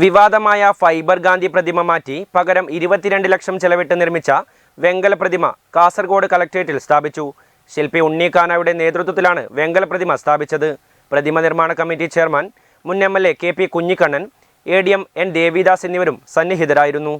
വിവാദമായ ഫൈബർ ഗാന്ധി പ്രതിമ മാറ്റി പകരം ഇരുപത്തിരണ്ട് ലക്ഷം ചെലവിട്ട് നിർമ്മിച്ച വെങ്കല പ്രതിമ കാസർഗോഡ് കളക്ട്രേറ്റിൽ സ്ഥാപിച്ചു. ശില്പി ഉണ്ണിക്കാനയുടെ നേതൃത്വത്തിലാണ് വെങ്കല പ്രതിമ സ്ഥാപിച്ചത്. പ്രതിമ നിർമ്മാണ കമ്മിറ്റി ചെയർമാൻ മുൻ M L A K P Kunhikannan A D M N Devidas എന്നിവരും സന്നിഹിതരായിരുന്നു.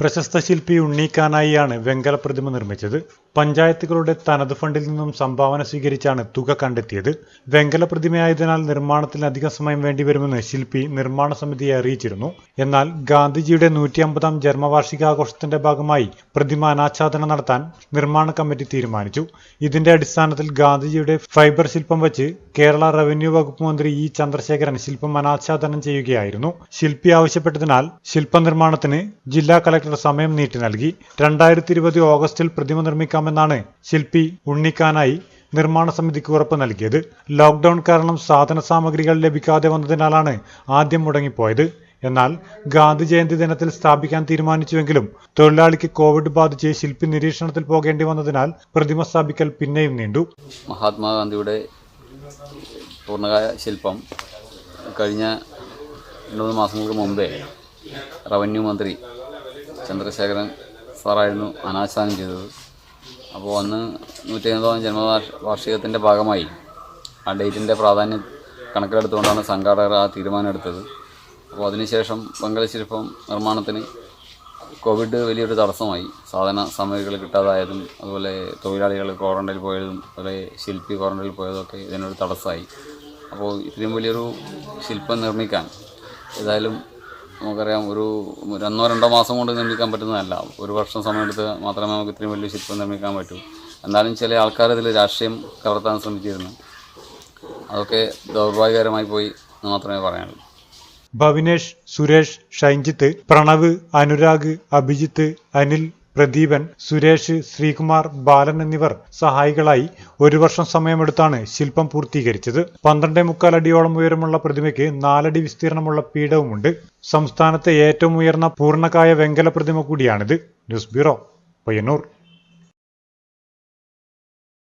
പ്രശസ്ത ശില്പി ഉണ്ണീക്കാനായിയാണ് വെങ്കല പ്രതിമ നിർമ്മിച്ചത്. പഞ്ചായത്തുകളുടെ തനത് ഫണ്ടിൽ നിന്നും സംഭാവന സ്വീകരിച്ചാണ് തുക കണ്ടെത്തിയത്. വെങ്കല പ്രതിമയായതിനാൽ നിർമ്മാണത്തിന് അധികം സമയം വേണ്ടിവരുമെന്ന് ശില്പി നിർമ്മാണ സമിതിയെ അറിയിച്ചിരുന്നു. എന്നാൽ ഗാന്ധിജിയുടെ നൂറ്റി അമ്പതാം ജന്മവാർഷികാഘോഷത്തിന്റെ ഭാഗമായി പ്രതിമ അനാച്ഛാദനം നടത്താൻ നിർമ്മാണ കമ്മിറ്റി തീരുമാനിച്ചു. ഇതിന്റെ അടിസ്ഥാനത്തിൽ ഗാന്ധിജിയുടെ ഫൈബർ ശില്പം വെച്ച് കേരള റവന്യൂ വകുപ്പ് മന്ത്രി ഇ ചന്ദ്രശേഖരൻ ശില്പം അനാച്ഛാദനം ചെയ്യുകയായിരുന്നു. ശില്പി ആവശ്യപ്പെട്ടതിനാൽ ശില്പനിർമ്മാണത്തിന് ജില്ലാ കളക്ടർ സമയം നീട്ടി നൽകി. രണ്ടായിരത്തി ഇരുപത് ഓഗസ്റ്റിൽ പ്രതിമ നിർമ്മിക്കാമെന്നാണ് ശില്പി ഉണ്ണിക്കാനായി നിർമ്മാണ സമിതിക്ക് ഉറപ്പ് നൽകിയത്. ലോക്ക്ഡൌൺ കാരണം സാധന സാമഗ്രികൾ ലഭിക്കാതെ വന്നതിനാലാണ് ആദ്യം മുടങ്ങിപ്പോയത്. എന്നാൽ ഗാന്ധി ജയന്തി ദിനത്തിൽ സ്ഥാപിക്കാൻ തീരുമാനിച്ചുവെങ്കിലും തൊഴിലാളിക്ക് കോവിഡ് ബാധിച്ച് ശില്പി നിരീക്ഷണത്തിൽ പോകേണ്ടി വന്നതിനാൽ പ്രതിമ സ്ഥാപിക്കൽ പിന്നെയും നീണ്ടു. മഹാത്മാഗാന്ധിയുടെ പൂർണകായ ശില്പം കഴിഞ്ഞ രണ്ടു മാസങ്ങൾക്ക് മുമ്പേ റവന്യൂ മന്ത്രി ചന്ദ്രശേഖരൻ സാറായിരുന്നു അനാച്ഛാദനം ചെയ്തത്. അപ്പോൾ അന്ന് നൂറ്റി അമ്പതാം ജന്മവാർഷികത്തിന്റെ വാർഷികത്തിന്റെ ഭാഗമായി ആ ഡേറ്റിന്റെ പ്രാധാന്യം കണക്കിലെടുത്തുകൊണ്ടാണ് സംഘാടകർ ആ തീരുമാനമെടുത്തത്. അപ്പോൾ അതിനുശേഷം പങ്കളശിൽപ്പം നിർമ്മാണത്തിന് കോവിഡ് വലിയൊരു തടസ്സമായി. സാധന സാമഗ്രികൾ കിട്ടാതായതും അതുപോലെ തൊഴിലാളികൾ ക്വാറന്റൈനിൽ പോയതും അതുപോലെ ശില്പി ക്വാറന്റൈനിൽ പോയതൊക്കെ ഇതിനൊരു തടസ്സമായി. അപ്പോൾ ഇത്രയും വലിയൊരു ശില്പം നിർമ്മിക്കാൻ ഏതായാലും നമുക്കറിയാം ഒരു ഒന്നോ രണ്ടോ മാസം കൊണ്ട് നിർമ്മിക്കാൻ പറ്റുന്നതല്ല. ഒരു വർഷം സമയമെടുത്ത് മാത്രമേ നമുക്ക് ഇത്രയും വലിയ ശില്പം നിർമ്മിക്കാൻ പറ്റൂ. എന്നാലും ചില ആൾക്കാർ ഇതിൽ രാഷ്ട്രീയം കലർത്താൻ ശ്രമിച്ചിരുന്നു. അതൊക്കെ ദൗർഭാഗ്യകരമായി പോയി എന്ന് മാത്രമേ പറയാനുള്ളൂ. ഭവിനേഷ് സുരേഷ് ഷൈൻജിത്ത് പ്രണവ് അനുരാഗ് അഭിജിത്ത് അനിൽ പ്രദീപൻ സുരേഷ് ശ്രീകുമാർ ബാലൻ എന്നിവർ സഹായികളായി ഒരു വർഷം സമയമെടുത്താണ് ശില്പം പൂർത്തീകരിച്ചത്. പന്ത്രണ്ടേ മുക്കാൽ അടിയോളം ഉയരമുള്ള പ്രതിമയ്ക്ക് നാലടി വിസ്തീർണമുള്ള പീഠവുമുണ്ട്. സംസ്ഥാനത്തെ ഏറ്റവും ഉയർന്ന പൂർണകായ വെങ്കല പ്രതിമ കൂടിയാണിത്. News bureau Payyanur.